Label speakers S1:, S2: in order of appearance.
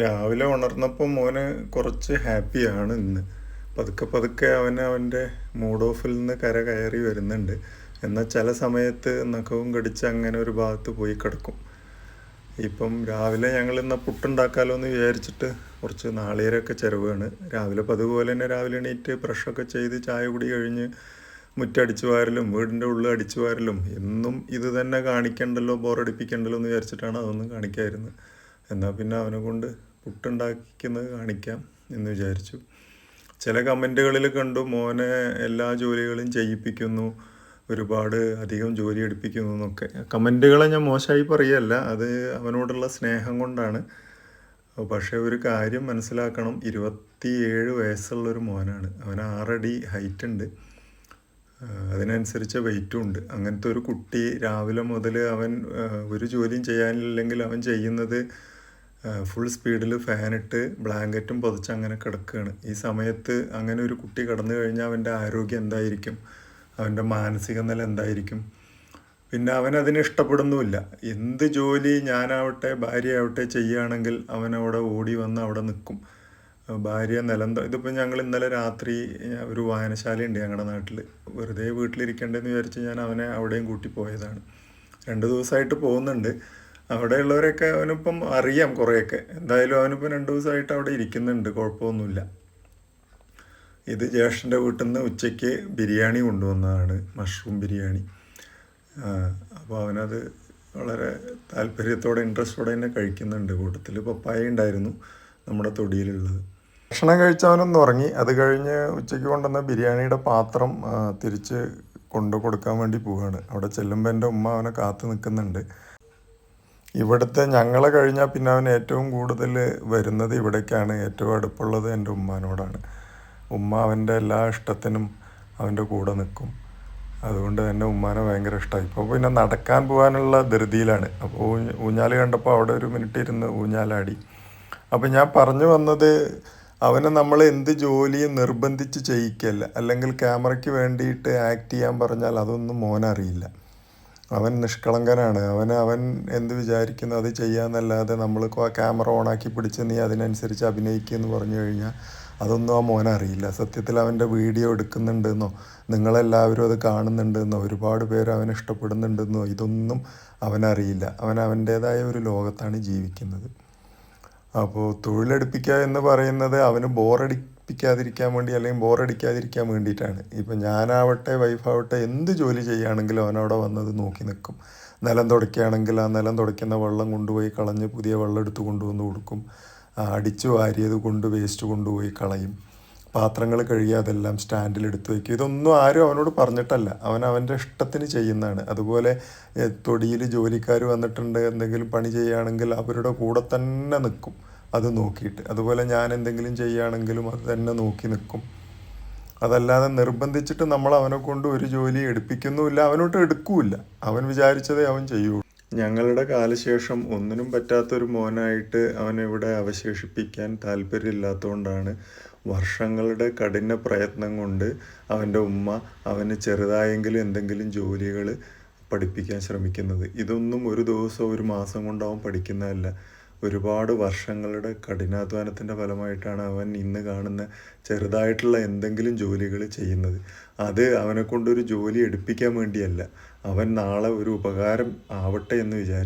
S1: രാവിലെ ഉണർന്നപ്പോൾ മോന് കുറച്ച് ഹാപ്പിയാണ് ഇന്ന്. പതുക്കെ പതുക്കെ അവൻ അവന്റെ മൂഡ് ഓഫിൽ നിന്ന് കര കയറി വരുന്നുണ്ട്. എന്നാൽ ചില സമയത്ത് നഖവും കടിച്ച് അങ്ങനെ ഒരു ഭാഗത്ത് പോയി കിടക്കും. ഇപ്പം രാവിലെ ഞങ്ങൾ ഇന്ന് പുട്ടുണ്ടാക്കാലോ എന്ന് വിചാരിച്ചിട്ട് കുറച്ച് നാളികേരമൊക്കെ ചിരവാണ് രാവിലെ പതുപോലെ തന്നെ രാവിലെ എണീറ്റ് ബ്രഷൊക്കെ ചെയ്ത് ചായ കുടി കഴിഞ്ഞ് മുറ്റടിച്ചു വാരലും വീടിന്റെ ഉള്ളിൽ അടിച്ചു വാരലും എന്നും ഇത് തന്നെ കാണിക്കണ്ടല്ലോ ബോറടിപ്പിക്കണ്ടല്ലോ എന്ന് വിചാരിച്ചിട്ടാണ് അതൊന്നും കാണിക്കായിരുന്നത് എന്നാൽ പിന്നെ അവനെ കൊണ്ട് പുട്ടുണ്ടാക്കുന്നത് കാണിക്കാം എന്ന് വിചാരിച്ചു. ചില കമന്റുകളിൽ കണ്ടു മോനെ എല്ലാ ജോലികളും ചെയ്യിപ്പിക്കുന്നു ഒരുപാട് അധികം ജോലി എടുപ്പിക്കുന്നു എന്നൊക്കെ. കമന്റുകളെ ഞാൻ മോശമായി പറയല്ല അത് അവനോടുള്ള സ്നേഹം കൊണ്ടാണ്. പക്ഷേ ഒരു കാര്യം മനസ്സിലാക്കണം ഇരുപത്തിയേഴ് വയസ്സുള്ളൊരു മോനാണ്. അവൻ ആറടി ഹൈറ്റ് ഉണ്ട്. അതിനനുസരിച്ച് വെയിറ്റും ഉണ്ട്. അങ്ങനത്തെ ഒരു കുട്ടി രാവിലെ മുതൽ അവൻ ഒരു ജോലിയും ചെയ്യാനില്ലെങ്കിൽ അവൻ ചെയ്യുന്നത് ഫുൾ സ്പീഡിൽ ഫാനിട്ട് ബ്ലാങ്കറ്റും പുതച്ച് അങ്ങനെ കിടക്കുകയാണ് ഈ സമയത്ത് അങ്ങനെ ഒരു കുട്ടി കടന്നു കഴിഞ്ഞാൽ അവന്റെ ആരോഗ്യം എന്തായിരിക്കും? അവന്റെ മാനസിക നില എന്തായിരിക്കും? പിന്നെ അവൻ അതിനെ ഇഷ്ടപ്പെടുന്നുമില്ല. എന്ത് ജോലി ഞാനാവട്ടെ ഭാര്യയാവട്ടെ ചെയ്യുകയാണെങ്കിൽ അവൻ അവിടെ ഓടി വന്ന് അവിടെ നിൽക്കും. ഭാര്യ നിലം ത- ഇതിപ്പോൾ ഞങ്ങൾ ഇന്നലെ രാത്രി ഒരു വായനശാലയുണ്ട് ഞങ്ങളുടെ നാട്ടിൽ വെറുതെ വീട്ടിലിരിക്കേണ്ടതെന്ന് വിചാരിച്ച് ഞാൻ അവനെ അവിടെയും കൂട്ടി പോയതാണ്. രണ്ട് ദിവസമായിട്ട് പോകുന്നുണ്ട്. അവിടെയുള്ളവരൊക്കെ അവനിപ്പം അറിയാം കുറേയൊക്കെ. എന്തായാലും അവനിപ്പം രണ്ട് ദിവസമായിട്ട് അവിടെ ഇരിക്കുന്നുണ്ട്. കുഴപ്പമൊന്നുമില്ല. ഇത് ജ്യേഷ്ഠന്റെ വീട്ടിൽ നിന്ന് ഉച്ചയ്ക്ക് ബിരിയാണി കൊണ്ടുവന്നതാണ്. മഷ്റൂം ബിരിയാണി. അപ്പോൾ അവനത് വളരെ താല്പര്യത്തോടെ ഇൻട്രസ്റ്റോടെ തന്നെ കഴിക്കുന്നുണ്ട്. കൂട്ടത്തിൽ പപ്പായ ഉണ്ടായിരുന്നു നമ്മുടെ തൊടിയിലുള്ളത്. ഭക്ഷണം കഴിച്ചവനൊന്ന് ഉറങ്ങി. അത് കഴിഞ്ഞ് ഉച്ചയ്ക്ക് കൊണ്ടുവന്ന ബിരിയാണിയുടെ പാത്രം തിരിച്ച് കൊണ്ടു കൊടുക്കാൻ വേണ്ടി പോവുകയാണ് അവിടെ ചെല്ലുമ്പോൾ എന്റെ ഉമ്മ അവനെ കാത്തു നിൽക്കുന്നുണ്ട്. ഇവിടുത്തെ ഞങ്ങളെ കഴിഞ്ഞാൽ പിന്നെ അവൻ ഏറ്റവും കൂടുതൽ വരുന്നത് ഇവിടേക്കാണ്. ഏറ്റവും അടുപ്പുള്ളത് എന്റെ ഉമ്മാനോടാണ്. ഉമ്മ അവന്റെ എല്ലാ ഇഷ്ടത്തിനും അവന്റെ കൂടെ നിൽക്കും. അതുകൊണ്ട് തന്നെ ഉമ്മാനെ ഭയങ്കര ഇഷ്ടമായി. ഇപ്പോൾ പിന്നെ നടക്കാൻ പോകാനുള്ള ധൃതിയിലാണ്. അപ്പോൾ ഊഞ്ഞ ഊഞ്ഞാൽ കണ്ടപ്പോൾ അവിടെ ഒരു മിനിറ്റ് ഇരുന്ന് ഊഞ്ഞാലാടി. അപ്പോൾ ഞാൻ പറഞ്ഞു വന്നത് അവനെ നമ്മൾ എന്ത് ജോലിയും നിർബന്ധിച്ച് ചെയ്യിക്കല്ല. അല്ലെങ്കിൽ ക്യാമറയ്ക്ക് വേണ്ടിയിട്ട് ആക്ട് ചെയ്യാൻ പറഞ്ഞാൽ അതൊന്നും മോനറിയില്ല. അവൻ നിഷ്കളങ്കനാണ്. അവൻ അവൻ എന്ത് വിചാരിക്കുന്നു അത് ചെയ്യാന്നല്ലാതെ നമ്മൾ ക്യാമറ ഓണാക്കി പിടിച്ച് നീ അതിനനുസരിച്ച് അഭിനയിക്കുക എന്ന് പറഞ്ഞു കഴിഞ്ഞാൽ അതൊന്നും ആ മോൻ അറിയില്ല. സത്യത്തിൽ അവന്റെ വീഡിയോ എടുക്കുന്നുണ്ടെന്നോ നിങ്ങളെല്ലാവരും അത് കാണുന്നുണ്ടെന്നോ ഒരുപാട് പേര് അവൻ ഇഷ്ടപ്പെടുന്നുണ്ടെന്നോ ഇതൊന്നും അവനറിയില്ല അവൻ അവന്റേതായ ഒരു ലോകത്താണ് ജീവിക്കുന്നത്. അപ്പോൾ തൊഴിലെടുപ്പിക്കുക എന്ന് പറയുന്നത് അവന് ബോറടിപ്പിക്കാതിരിക്കാൻ വേണ്ടി അല്ലെങ്കിൽ ബോറടിക്കാതിരിക്കാൻ വേണ്ടിയിട്ടാണ്. ഇപ്പം ഞാനാവട്ടെ വൈഫാവട്ടെ എന്ത് ജോലി ചെയ്യുകയാണെങ്കിലും അവനവിടെ വന്നത് നോക്കി നിൽക്കും. നിലം തുടയ്ക്കുകയാണെങ്കിൽ ആ നിലം തുടയ്ക്കുന്ന വെള്ളം കൊണ്ടുപോയി കളഞ്ഞ് പുതിയ വെള്ളം എടുത്ത് കൊണ്ടുവന്ന് കൊടുക്കും. അടിച്ചു വാരിയത് കൊണ്ട് വേസ്റ്റ് കൊണ്ടുപോയി കളയും. പാത്രങ്ങൾ കഴുകി അതെല്ലാം സ്റ്റാൻഡിൽ എടുത്തു വയ്ക്കും ഇതൊന്നും ആരും അവനോട് പറഞ്ഞിട്ടല്ല. അവൻ അവന്റെ ഇഷ്ടത്തിന് ചെയ്യുന്നതാണ്. അതുപോലെ തൊടിയിൽ ജോലിക്കാർ വന്നിട്ടുണ്ട് എന്തെങ്കിലും പണി ചെയ്യുകയാണെങ്കിൽ അവരുടെ കൂടെ തന്നെ നിൽക്കും. അത് നോക്കിയിട്ട്. അതുപോലെ ഞാൻ എന്തെങ്കിലും ചെയ്യുകയാണെങ്കിലും അത് തന്നെ നോക്കി നിൽക്കും. അതല്ലാതെ നിർബന്ധിച്ചിട്ട് നമ്മൾ അവനെ കൊണ്ട് ഒരു ജോലി എടുപ്പിക്കുന്നുമില്ല അവനോട്ട് എടുക്കൂല അവൻ വിചാരിച്ചതേ അവൻ ചെയ്യൂ ഞങ്ങളുടെ കാലശേഷം ഒന്നിനും പറ്റാത്തൊരു മോനായിട്ട് അവനിവിടെ അവശേഷിപ്പിക്കാൻ താല്പര്യമില്ലാത്തതുകൊണ്ടാണ് വർഷങ്ങളുടെ കഠിന പ്രയത്നം കൊണ്ട് അവന്റെ ഉമ്മ അവന് ചെറുതായെങ്കിലും എന്തെങ്കിലും ജോലികൾ പഠിപ്പിക്കാൻ ശ്രമിക്കുന്നത്. ഇതൊന്നും ഒരു ദിവസം ഒരു മാസം കൊണ്ടാവും പഠിക്കുന്നതല്ല. ഒരുപാട് വർഷങ്ങളുടെ കഠിനാധ്വാനത്തിന്റെ ഫലമായിട്ടാണ് അവൻ ഇന്ന് കാണുന്ന ചെറുതായിട്ടുള്ള എന്തെങ്കിലും ജോലികൾ ചെയ്യുന്നത്. അത് അവനെ കൊണ്ടൊരു ജോലി എടുപ്പിക്കാൻ വേണ്ടിയല്ല. അവൻ നാളെ ഒരു ഉപകാരം ആവട്ടെ എന്ന് വിചാരിച്ചു.